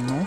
Ну.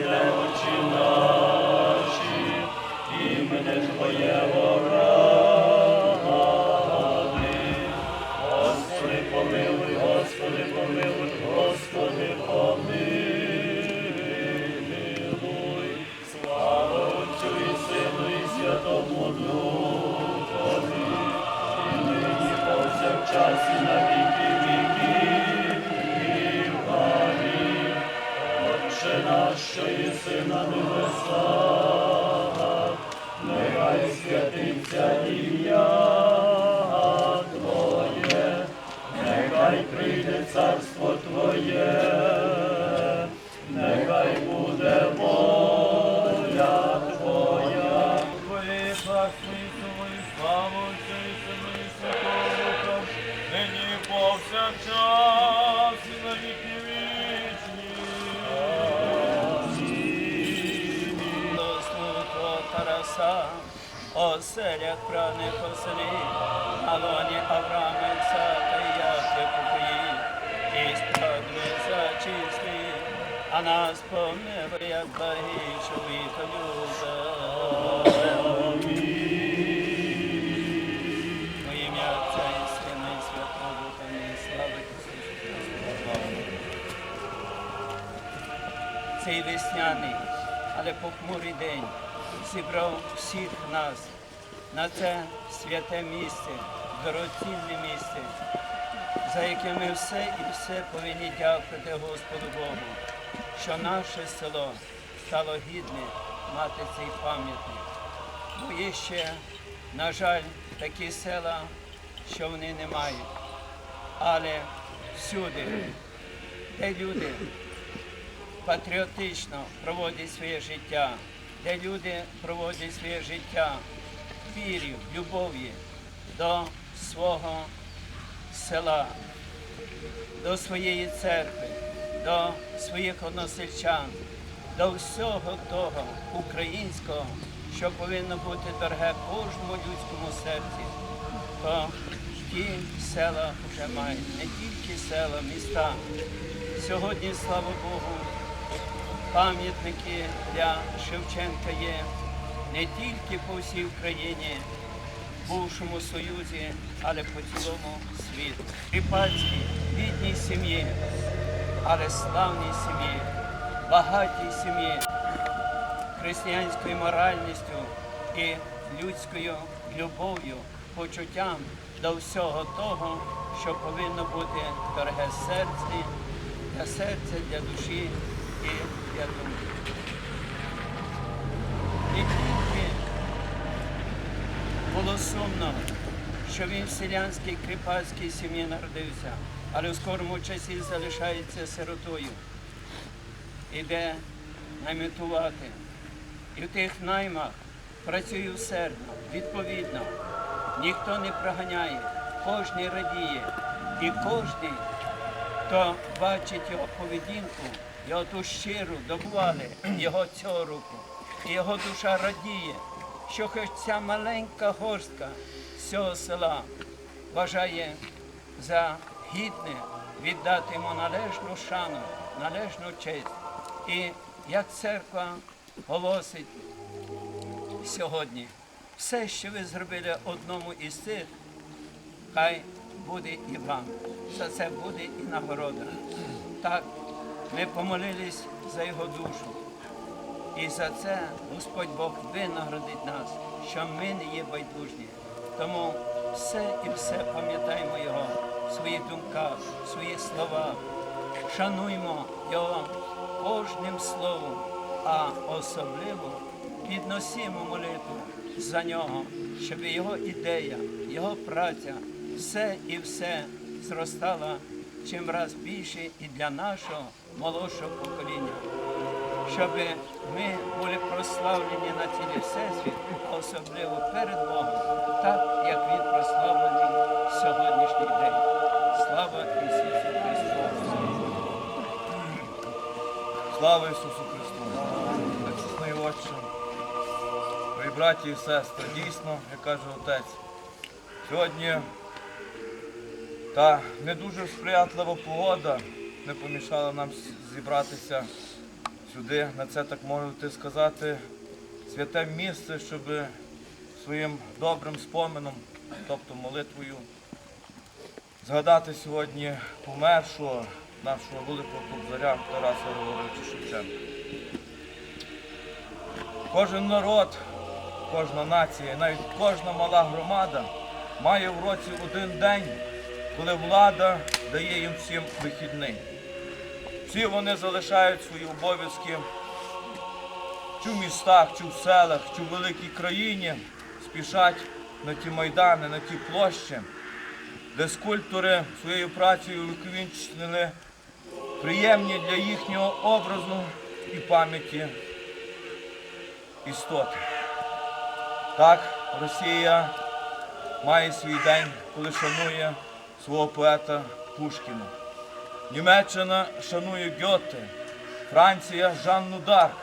Твоєї оселях праних оселі, на лоні Авраама, і Якова, і сподни зачисли, а нас помилуй, як благішу вітолюбе. Во ім'я Отця і Святого Духа, слави. Цей весняний, але похмурий день зібрав всіх нас на це святе місце, дорогоцінне місце, за яке ми все і все повинні дякувати Господу Богу, що наше село стало гідне мати цей пам'ятник. Бо є ще, на жаль, такі села, що вони не мають. Але всюди, де люди патріотично проводять своє життя, де люди проводять своє життя вірі, любові до свого села, до своєї церкви, до своїх односельчан, до всього того українського, що повинно бути дороге кожному людському серці, то ті села вже мають, не тільки села, міста. Сьогодні, слава Богу, пам'ятники для Шевченка є не тільки по всій Україні, бувшому Союзі, але по цілому світу. Кріпацькій, бідній сім'ї, але славній сім'ї, багатій сім'ї, християнською моральністю і людською любов'ю, почуттям до всього того, що повинно бути дороге серці, для серця, для душі і для думки. І тільки було сумно, що він в селянській кріпацькій сім'ї народився, але в скорому часі залишається сиротою. Іде наймітувати. І в тих наймах працює усердно, відповідно. Ніхто не проганяє, кожний радіє. І кожний, хто бачить його поведінку, його ту щиру, добували його цього руку. І його душа радіє, що хоч ця маленька горстка з цього села вважає за гідне віддати йому належну шану, належну честь. І як церква голосить сьогодні, все, що ви зробили одному із цих, хай буде і вам. За це буде і нагорода. Так, ми помолились за його душу. І за це Господь Бог винаградить нас, що ми не є байдужні. Тому все і все пам'ятаємо Його думках, в своїх словах. Шануймо Його кожним словом, а особливо підносимо молитву за нього, щоб його ідея, його праця, все і все зростала чим раз більше і для нашого молодшого покоління щоб ми були прославлені на цілий всесвіт, а особливо перед Богом, так як Він прославлений сьогоднішній день. Слава Ісусу Христу! Слава Ісусу Христу! Нечесний Отче, мої браті і сестри, дійсно, як каже Отець, сьогодні та не дуже сприятлива погода не помішала нам зібратися сюди, на це так можете сказати, святе місце, щоб своїм добрим споменом, тобто молитвою, згадати сьогодні помершого нашого великого кобзаря Тараса Григоровича Шевченка. Кожен народ, кожна нація, навіть кожна мала громада має в році один день, коли влада дає їм всім вихідний. Всі вони залишають свої обов'язки чи в містах, чи в селах, чи в великій країні, спішать на ті майдани, на ті площі, де скульптори своєю працею виквінчили приємні для їхнього образу і пам'яті істоти. Так, Росія має свій день, коли шанує свого поета Пушкіна. Німеччина шанує Гьоте, Франція Жанну Дарк.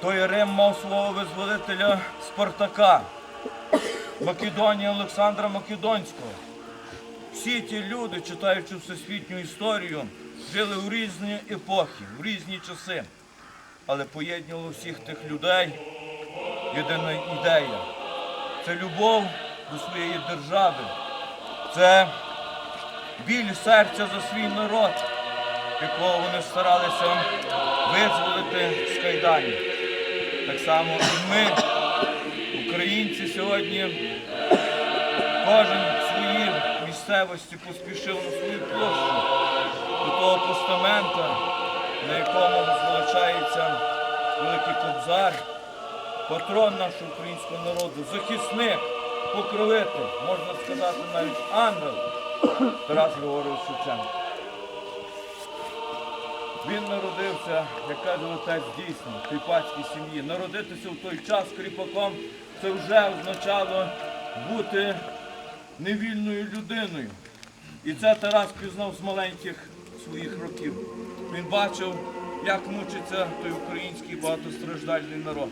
Той Рим мав свого визволителя Спартака, Македонія Олександра Македонського. Всі ті люди, читаючи всесвітню історію, жили в різні епохи, в різні часи. Але поєднувало всіх тих людей єдина ідея. Це любов до своєї держави. Це біль серця за свій народ, якого вони старалися визволити з кайданів. Так само і ми, українці, сьогодні Кожен в своїй місцевості поспішив на свою площу до того постамента, на якому звеличається Великий Кобзар, патрон нашого українського народу, захисник, покровитель, можна сказати навіть ангел Тарас Григорович Шевченко. Він народився, як каже отець, дійсно, в кріпацькій сім'ї. Народитися в той час кріпаком це вже означало бути невільною людиною. І це Тарас пізнав з маленьких своїх років. Він бачив, як мучиться той український багатостраждальний народ.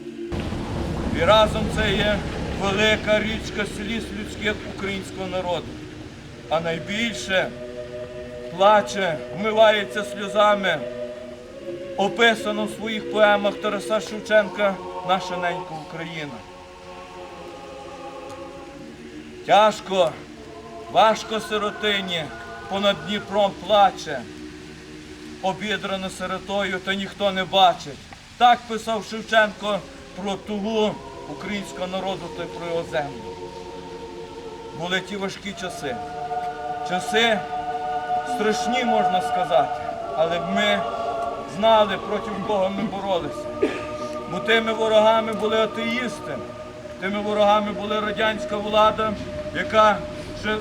І разом це є велика річка сліз людських українського народу. А найбільше плаче, вмивається сльозами, описано в своїх поемах Тараса Шевченка наша ненька Україна. Тяжко, важко сиротині, понад Дніпром плаче, обідрано сиротою, та ніхто не бачить. Так писав Шевченко про тугу українського народу та про його землю. Були ті важкі часи. Часи страшні, можна сказати, але ми знали, проти кого ми боролися. Бо тими ворогами були атеїсти, тими ворогами була радянська влада, яка ще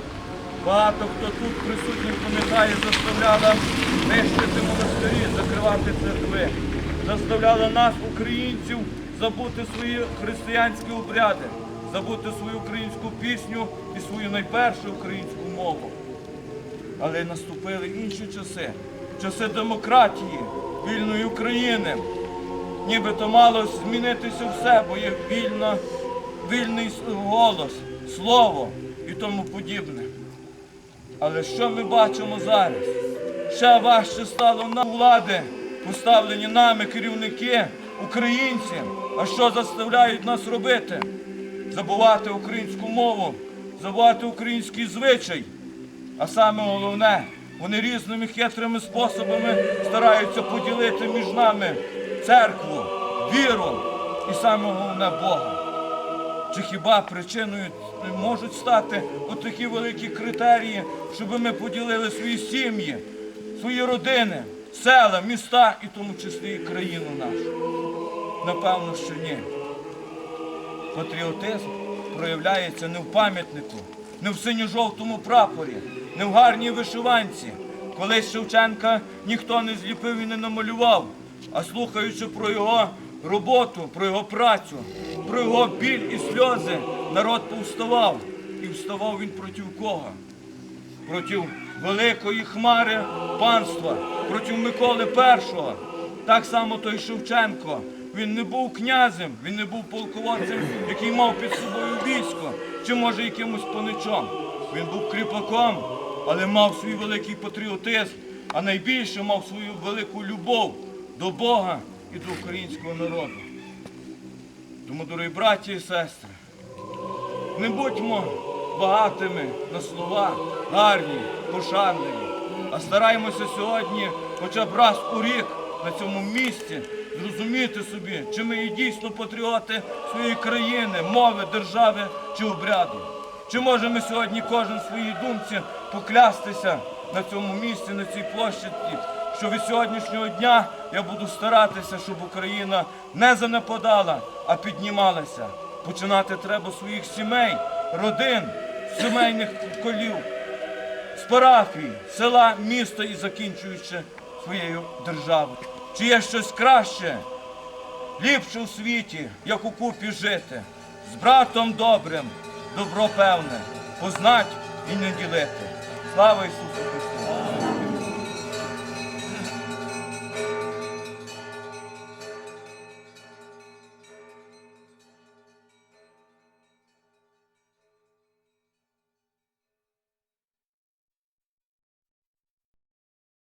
багато хто тут присутній пам'ятає, заставляла нищити монастирі, закривати церкви, заставляла нас, українців, забути свої християнські обряди, забути свою українську пісню і свою найпершу українську мову. Але наступили інші часи, часи демократії, вільної України. Нібито мало змінитися все, бо є вільно, вільний голос, слово і тому подібне. Але що ми бачимо зараз? Ще важче стало на влади, поставлені нами керівники, українці. А що заставляють нас робити? Забувати українську мову, забувати український звичай. А саме головне, вони різними хитрими способами стараються поділити між нами церкву, віру і саме головне Бога. Чи хіба причиною можуть стати отакі великі критерії, щоб ми поділили свої сім'ї, свої родини, села, міста і в тому числі і країну нашу? Напевно, що ні. Патріотизм проявляється не в пам'ятнику, не в синьо-жовтому прапорі, не в гарній вишиванці. Колись Шевченка ніхто не зліпив і не намалював, а слухаючи про його роботу, про його працю, про його біль і сльози, народ повставав. І вставав він проти кого? проти великої хмари панства, проти Миколи І. Так само той Шевченко. Він не був князем, він не був полководцем, який мав під собою військо, чи може якимось паничом. Він був кріпаком, але мав свій великий патріотизм, а найбільше мав свою велику любов до Бога і до українського народу. Тому, дорогі браті і сестри, не будьмо багатими на слова, гарні, пошанливі, а стараймося сьогодні, хоча б раз у рік на цьому місці зрозуміти собі, чи ми є дійсно патріоти своєї країни, мови, держави чи обряду. Чи можемо сьогодні кожен в своїй думці поклястися на цьому місці, на цій площі, що від сьогоднішнього дня я буду старатися, щоб Україна не занепадала, а піднімалася. Починати треба своїх сімей, родин, сімейних колів, з парафій, села, міста і закінчуючи своєю державою. Чи є щось краще, ліпше у світі, як у купі жити, з братом добрим, добро певне, познать і не ділити. Слава Ісусу Христу!